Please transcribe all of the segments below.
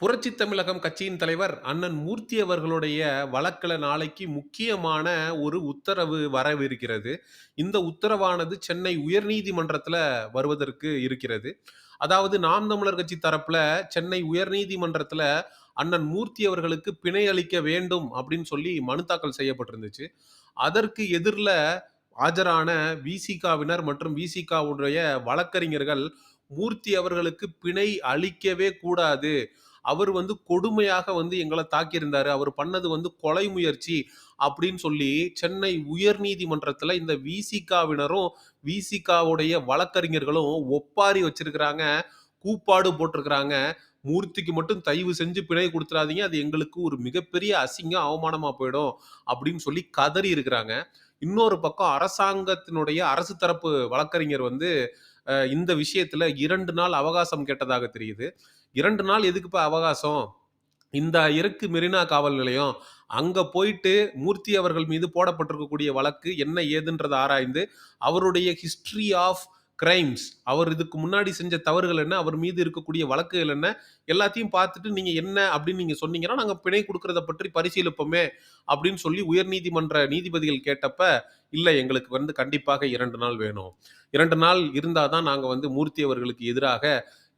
புரட்சி தமிழகம் கட்சியின் தலைவர் அண்ணன் மூர்த்தி அவர்களுடைய வழக்கில் நாளைக்கு முக்கியமான ஒரு உத்தரவு வரவிருக்கிறது. இந்த உத்தரவானது சென்னை உயர்நீதிமன்றத்தில் வருவதற்கு இருக்கிறது. அதாவது நாம் தமிழர் கட்சி தரப்புல சென்னை உயர்நீதிமன்றத்தில் அண்ணன் மூர்த்தி அவர்களுக்கு பிணை அளிக்க வேண்டும் அப்படின்னு சொல்லி மனு தாக்கல் செய்யப்பட்டிருந்துச்சு. அதற்கு எதிரில் ஆஜரான விசிகாவினர் மற்றும் விசிகாவுடைய வழக்கறிஞர்கள் மூர்த்தி அவர்களுக்கு பிணை அளிக்கவே கூடாது. அவர் வந்து கொடுமையாக வந்து எங்களை தாக்கியிருந்தாரு. அவர் பண்ணது வந்து கொலை முயற்சி அப்படின்னு சொல்லி சென்னை உயர்நீதிமன்றத்தில இந்த விசிகாவினரும், விசிகாவுடைய வழக்கறிஞர்களும் ஒப்பாரி வச்சிருக்கிறாங்க. கூப்பாடு போட்டிருக்கிறாங்க. "மூர்த்திக்கு மட்டும் தயவு செஞ்சு பிணை கொடுத்துடாதீங்க அது எங்களுக்கு ஒரு மிகப்பெரிய அசிங்கம், அவமானமா போயிடும்." அப்படின்னு சொல்லி கதறி இருக்கிறாங்க. இன்னொரு பக்கம் அரசாங்கத்தினுடைய அரசு தரப்பு வழக்கறிஞர் வந்து இந்த விஷயத்துல இரண்டு நாள் அவகாசம் கேட்டதாக தெரியுது. இரண்டு நாள் எதுக்குப்பா அவகாசம்? இந்த இருக்கு மெரினா காவல் நிலையம். அங்க போயிட்டு மூர்த்தி அவர்கள் மீது போடப்பட்டிருக்கக்கூடிய வழக்கு என்ன ஏதுன்றதை ஆராய்ந்து, அவருடைய ஹிஸ்ட்ரி ஆஃப் கிரைம்ஸ் அவர் இதுக்கு முன்னாடி செஞ்ச தவறுகள் என்ன? அவர் மீது இருக்கக்கூடிய வழக்குகள் என்ன? எல்லாத்தையும் பார்த்துட்டு நீங்கள் என்ன அப்படின்னு நீங்கள் சொன்னீங்கன்னா, நாங்கள் பிணை கொடுக்குறத பற்றி பரிசீலிப்போமே அப்படின்னு சொல்லி உயர்நீதிமன்ற நீதிபதிகள் கேட்டப்ப, இல்லை எங்களுக்கு வந்து கண்டிப்பாக இரண்டு நாள் வேணும். இரண்டு நாள் இருந்தால் தான் நாங்கள் வந்து மூர்த்தி அவர்களுக்கு எதிராக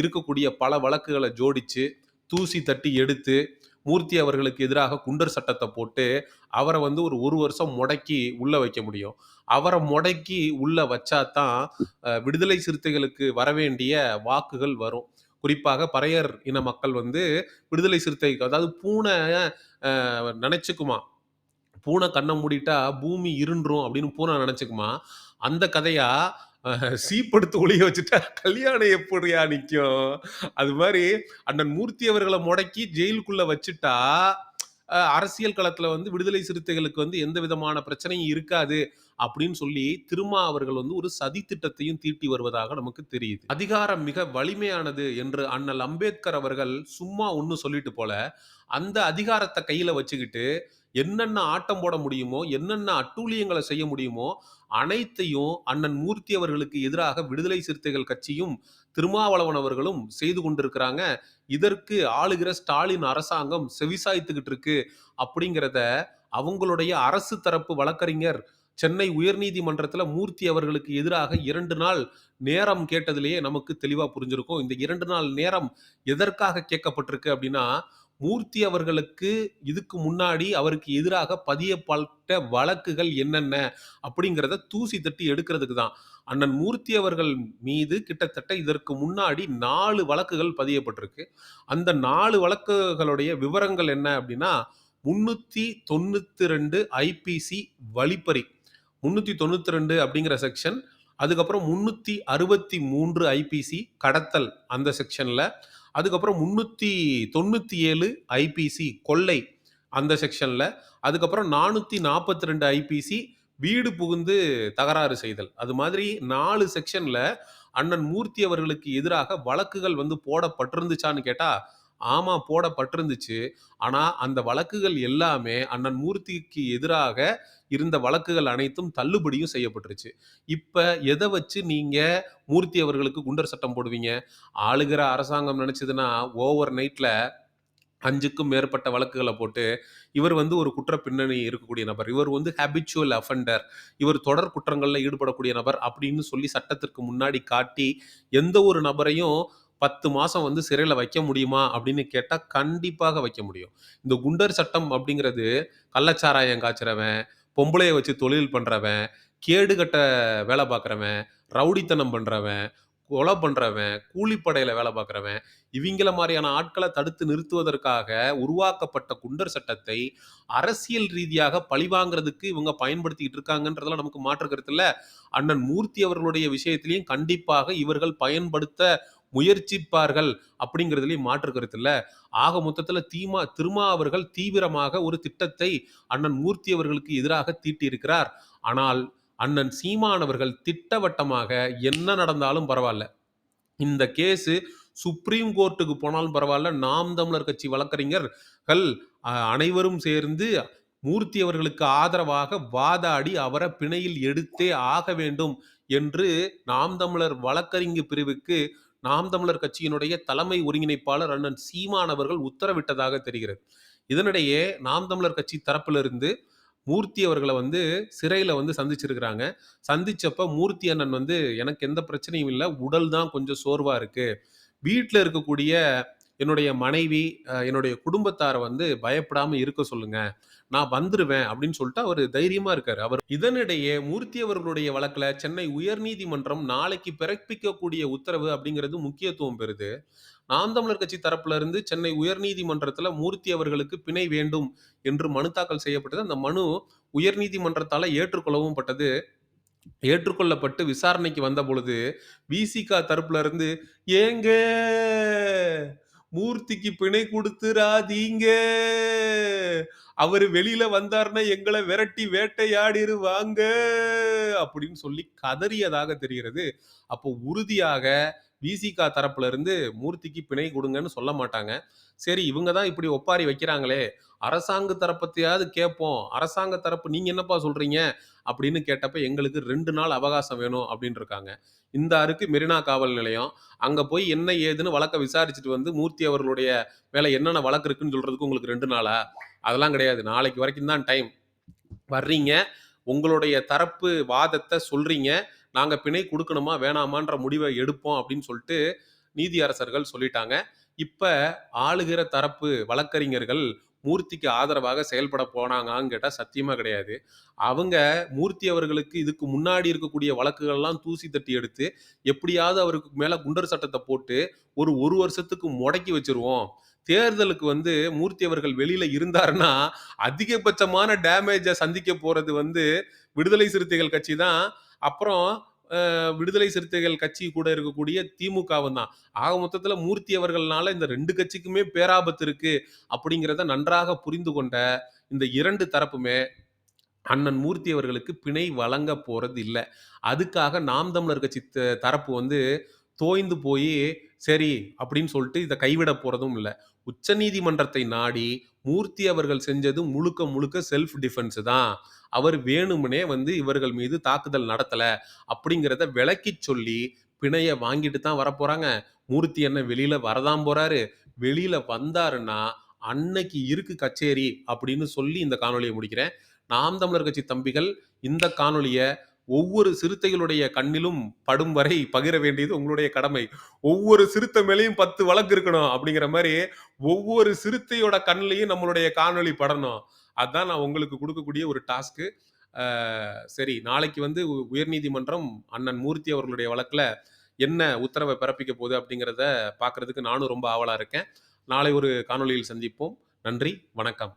இருக்கக்கூடிய பல வழக்குகளை ஜோடிச்சு, தூசி தட்டி எடுத்து, மூர்த்தி அவர்களுக்கு எதிராக குண்டர் சட்டத்தை போட்டு, அவரை வந்து ஒரு ஒரு வருஷம் முடக்கி உள்ள வைக்க முடியும். அவரை முடக்கி உள்ள வச்சா தான், விடுதலை சிறுத்தைகளுக்கு வரவேண்டிய வாக்குகள் வரும். குறிப்பாக பறையர் இன மக்கள் வந்து விடுதலை சிறுத்தைக்கு அதாவது பூனை நினைச்சுக்குமா பூனை கண்ணை மூடிட்டா பூமி இருன்றும் அப்படின்னு பூனை நினைச்சுக்குமா அந்த கதையா சீப்படுத்து ஒளிய வச்சுட்டா கல்யாணம் எப்படியா நிற்கும் அது மாதிரி அண்ணன் மூர்த்தி அவர்களை முடக்கி ஜெயிலுக்குள்ள வச்சுட்டா, அரசியல் களத்துல வந்து விடுதலை சிறுத்தைகளுக்கு வந்து எந்த விதமான பிரச்சனையும் இருக்காது. அப்படின்னு சொல்லி திருமா அவர்கள் வந்து ஒரு சதி திட்டத்தையும் தீட்டி வருவதாக நமக்கு தெரியுது. அதிகாரம் மிக வலிமையானது என்று அண்ணல் அம்பேத்கர் அவர்கள் சும்மா ஒன்று சொல்லிட்டு போல, அந்த அதிகாரத்தை கையில வச்சுக்கிட்டு, என்னென்ன ஆட்டம் போட முடியுமோ, என்னென்ன அட்டூழியங்களை செய்ய முடியுமோ, அனைத்தையும் அண்ணன் மூர்த்தி அவர்களுக்கு எதிராக விடுதலை சிறுத்தைகள் கட்சியும், திருமாவளவன் அவர்களும் செய்து கொண்டிருக்கிறாங்க. இதற்கு ஆளுகிற ஸ்டாலின் அரசாங்கம் செவிசாய்த்துக்கிட்டு இருக்கு அப்படிங்கிறத, அவங்களுடைய அரசு தரப்பு வழக்கறிஞர் சென்னை உயர்நீதிமன்றத்தில் மூர்த்தி அவர்களுக்கு எதிராக இரண்டு நாள் நேரம் கேட்டதிலேயே நமக்கு தெளிவாக புரிஞ்சிருக்கும். இந்த இரண்டு நாள் நேரம் எதற்காக கேட்கப்பட்டிருக்கு அப்படின்னா, மூர்த்தி அவர்களுக்கு இதுக்கு முன்னாடி அவருக்கு எதிராக பதியப்பட்ட வழக்குகள் என்னென்ன? அப்படிங்கிறத தூசி தட்டி எடுக்கிறதுக்கு தான். அண்ணன் மூர்த்தி அவர்கள் மீது கிட்டத்தட்ட இதற்கு முன்னாடி நாலு வழக்குகள் பதியப்பட்டிருக்கு. அந்த நாலு வழக்குகளுடைய விவரங்கள் என்ன அப்படின்னா, 392 ஐபிசி வழிப்பறி. 392 அப்படிங்கிற செக்ஷன். அதுக்கப்புறம் 363 ஐபிசி கடத்தல் அந்த செக்ஷனில் அதுக்கப்புறம் 397 ஐபிசி கொள்ளை அந்த செக்ஷனில் அதுக்கப்புறம் 442 ஐபிசி வீடு புகுந்து தகராறு செய்தல். அது மாதிரி நாலு செக்ஷனில் அண்ணன் மூர்த்தி அவர்களுக்கு எதிராக வழக்குகள் வந்து போடப்பட்டிருந்துச்சான்னு கேட்டால் ஆமா போடப்பட்டிருந்துச்சு. ஆனால் அந்த வழக்குகள் எல்லாமே அண்ணன் மூர்த்திக்கு எதிராக இருந்த வழக்குகள் அனைத்தும் தள்ளுபடியும் செய்யப்பட்டுருச்சு. இப்போ எதை வச்சு நீங்கள் மூர்த்தி அவர்களுக்கு குண்டர் சட்டம் போடுவீங்க? ஆளுகிற அரசாங்கம் நினச்சதுன்னா ஓவர் நைட்டில் அஞ்சுக்கும் மேற்பட்ட வழக்குகளை போட்டு, இவர் வந்து ஒரு குற்ற பின்னணி இருக்கக்கூடிய நபர். இவர் வந்து ஹேபிச்சுவல் அஃபெண்டர். இவர் தொடர் குற்றங்களில் ஈடுபடக்கூடிய நபர் அப்படின்னு சொல்லி சட்டத்திற்கு முன்னாடி காட்டி, எந்த ஒரு நபரையும் பத்து மாதம் வந்து சிறையில் வைக்க முடியுமா? அப்படின்னு கேட்டால் கண்டிப்பாக வைக்க முடியும். இந்த குண்டர் சட்டம் அப்படிங்கிறது, கள்ளச்சாராயம் காய்ச்சிறவன் பொம்பளையை வச்சு தொழில் பண்ணுறவன் கேடுகட்ட வேலை பார்க்குறவன் ரவுடித்தனம் பண்ணுறவன் கொலை பண்றவன், கூலிப்படையில் வேலை பார்க்குறவன் இவங்கள மாதிரியான ஆட்களை தடுத்து நிறுத்துவதற்காக உருவாக்கப்பட்ட குண்டர் சட்டத்தை, அரசியல் ரீதியாக பழிவாங்குறதுக்கு இவங்க பயன்படுத்திக்கிட்டு இருக்காங்கன்றதெல்லாம் நமக்கு மாற்றுக்கிறது கருத்து அண்ணன் மூர்த்தி அவர்களுடைய விஷயத்திலையும் கண்டிப்பாக இவர்கள் பயன்படுத்த முயற்சிப்பார்கள் அப்படிங்கிறதுலயும் மாற்று கருத்து இல்ல. ஆக மொத்தத்தில் தீமா திருமா அவர்கள் தீவிரமாக ஒரு திட்டத்தை அண்ணன் மூர்த்தி அவர்களுக்கு எதிராக தீட்டியிருக்கிறார். ஆனால், அண்ணன் சீமானவர்கள் திட்டவட்டமாக என்ன நடந்தாலும் பரவாயில்ல இந்த கேஸு சுப்ரீம் கோர்ட்டுக்கு போனாலும் பரவாயில்ல நாம் தமிழர் கட்சி வழக்கறிஞர்கள் அனைவரும் சேர்ந்து மூர்த்தி அவர்களுக்கு ஆதரவாக வாதாடி அவரை பிணையில் எடுத்தே ஆக வேண்டும் என்று நாம் தமிழர் வழக்கறிஞர் பிரிவுக்கு நாம் தமிழர் கட்சியினுடைய தலைமை ஒருங்கிணைப்பாளர் அண்ணன் சீமான் அவர்கள் உத்தரவிட்டதாக தெரிகிறது. இதனிடையே நாம் தமிழர் கட்சி தரப்பிலிருந்து மூர்த்தி அவர்களை வந்து சிறையில் வந்து சந்திச்சிருக்கிறாங்க. சந்திச்சப்ப மூர்த்தி அண்ணன் வந்து எனக்கு எந்த பிரச்சனையும் இல்லை உடல் தான் கொஞ்சம் சோர்வாக இருக்குது வீட்டில் இருக்கக்கூடிய என்னுடைய மனைவி என்னுடைய குடும்பத்தாரை வந்து பயப்படாம இருக்க சொல்லுங்க. நான் வந்துருவேன் அப்படின்னு சொல்லிட்டு அவர் தைரியமா இருக்காரு. அவர் இதனிடையே மூர்த்தி அவர்களுடைய வழக்குல சென்னை உயர்நீதிமன்றம் நாளைக்கு பிறப்பிக்கக்கூடிய உத்தரவு அப்படிங்கிறது முக்கியத்துவம் பெறுது. நாம் தமிழர் கட்சி தரப்புல இருந்து சென்னை உயர்நீதிமன்றத்துல மூர்த்தி அவர்களுக்கு பிணை வேண்டும் என்று மனு தாக்கல் செய்யப்பட்டது. அந்த மனு உயர்நீதிமன்றத்தால ஏற்றுக்கொள்ளவும் பட்டது. ஏற்றுக்கொள்ளப்பட்டு விசாரணைக்கு வந்த பொழுது விசிகா தரப்புல இருந்து ஏங்க மூர்த்திக்கு பிணை கொடுத்துராதீங்க அவரு வெளியில வந்தாருன்னா எங்களை விரட்டி வேட்டையாடிருவாங்க. அப்படின்னு சொல்லி கதறியதாக தெரிகிறது. அப்போ உறுதியாக விசிகா தரப்புல இருந்து மூர்த்திக்கு பிணை கொடுங்கன்னு சொல்ல மாட்டாங்க. சரி இவங்க தான் இப்படி ஒப்பாரி வைக்கிறாங்களே அரசாங்க தரப்பத்தையாவது கேட்போம் அரசாங்க தரப்பு நீங்க என்னப்பா சொல்றீங்க? அப்படின்னு கேட்டப்ப எங்களுக்கு ரெண்டு நாள் அவகாசம் வேணும் அப்படின்னு இருக்காங்க. இந்த அருக்கு மெரினா காவல் நிலையம் அங்க போய் என்ன ஏதுன்னு வழக்க விசாரிச்சுட்டு வந்து மூர்த்தி அவர்களுடைய மேல என்னென்ன வழக்கு இருக்குன்னு சொல்றதுக்கு உங்களுக்கு ரெண்டு நாளா? அதெல்லாம் கிடையாது. நாளைக்கு வரைக்கும் தான் டைம் வர்றீங்க உங்களுடைய தரப்பு வாதத்தை சொல்றீங்க நாங்கள் பிணை கொடுக்கணுமா வேணாமான்ற முடிவை எடுப்போம் அப்படின்னு சொல்லிட்டு நீதியரசர்கள் சொல்லிட்டாங்க. இப்போ ஆளுகிற தரப்பு வழக்கறிஞர்கள் மூர்த்திக்கு ஆதரவாக செயல்பட போனாங்கன்னு கேட்டால் சத்தியமாக கிடையாது. அவங்க மூர்த்தி அவர்களுக்கு இதுக்கு முன்னாடி இருக்கக்கூடிய வழக்குகள்லாம் தூசி தட்டி எடுத்து எப்படியாவது அவருக்கு மேலே குண்டர் சட்டத்தை போட்டு ஒரு ஒரு வருஷத்துக்கு முடக்கி வச்சிருவோம். தேர்தலுக்கு வந்து மூர்த்தி அவர்கள் வெளியில இருந்தாருன்னா அதிகபட்சமான டேமேஜை சந்திக்க போறது வந்து விடுதலை சிறுத்தைகள் கட்சி தான் அப்புறம் விடுதலை சிறுத்தைகள் கட்சி கூட இருக்கக்கூடிய திமுகவும் தான் ஆக மொத்தத்தில் மூர்த்தி அவர்கள்னால இந்த ரெண்டு கட்சிக்குமே பேராபத்து இருக்கு அப்படிங்கிறத நன்றாக புரிந்து கொண்ட இந்த இரண்டு தரப்புமே அண்ணன் மூர்த்தி அவர்களுக்கு பிணை வழங்க போறது இல்லை அதுக்காக நாம் தமிழர் கட்சி த- தரப்பு வந்து தோய்ந்து போய் சரி அப்படின்னு சொல்லிட்டு இதை கைவிட போகிறதும் இல்லை. உச்சநீதிமன்றத்தை நாடி மூர்த்தி அவர்கள் செஞ்சது முழுக்க முழுக்க செல்ஃப் டிஃபென்ஸ் தான். அவர் வேணும்னே வந்து இவர்கள் மீது தாக்குதல் நடத்தலை அப்படிங்கிறத விளக்கி சொல்லி பிணையை வாங்கிட்டு தான் வரப்போகிறாங்க மூர்த்தி என்ன வெளியில் வரதான் போகிறாரு வெளியில் வந்தாருன்னா அன்னைக்கு இருக்கு கச்சேரி அப்படின்னு சொல்லி இந்த காணொலியை முடிக்கிறேன். நாம் தமிழர் கட்சி தம்பிகள் இந்த காணொலியை ஒவ்வொரு சிறுத்தைகளுடைய கண்ணிலும் படும் வரை பகிர வேண்டியது உங்களுடைய கடமை. ஒவ்வொரு சிறுத்தை மேலேயும் பத்து வழக்கு இருக்கணும் அப்படிங்கிற மாதிரி ஒவ்வொரு சிறுத்தையோட கண்ணிலையும் நம்மளுடைய காணொளி படணும். அதுதான் நான் உங்களுக்கு கொடுக்கக்கூடிய ஒரு டாஸ்க்கு சரி நாளைக்கு வந்து உ- உயர்நீதிமன்றம் அண்ணன் மூர்த்தி அவர்களுடைய வழக்கில் என்ன உத்தரவை பிறப்பிக்க போகுது அப்படிங்கிறத பார்க்குறதுக்கு நானும் ரொம்ப ஆவலாக இருக்கேன். நாளை ஒரு காணொளியில் சந்திப்போம். நன்றி வணக்கம்.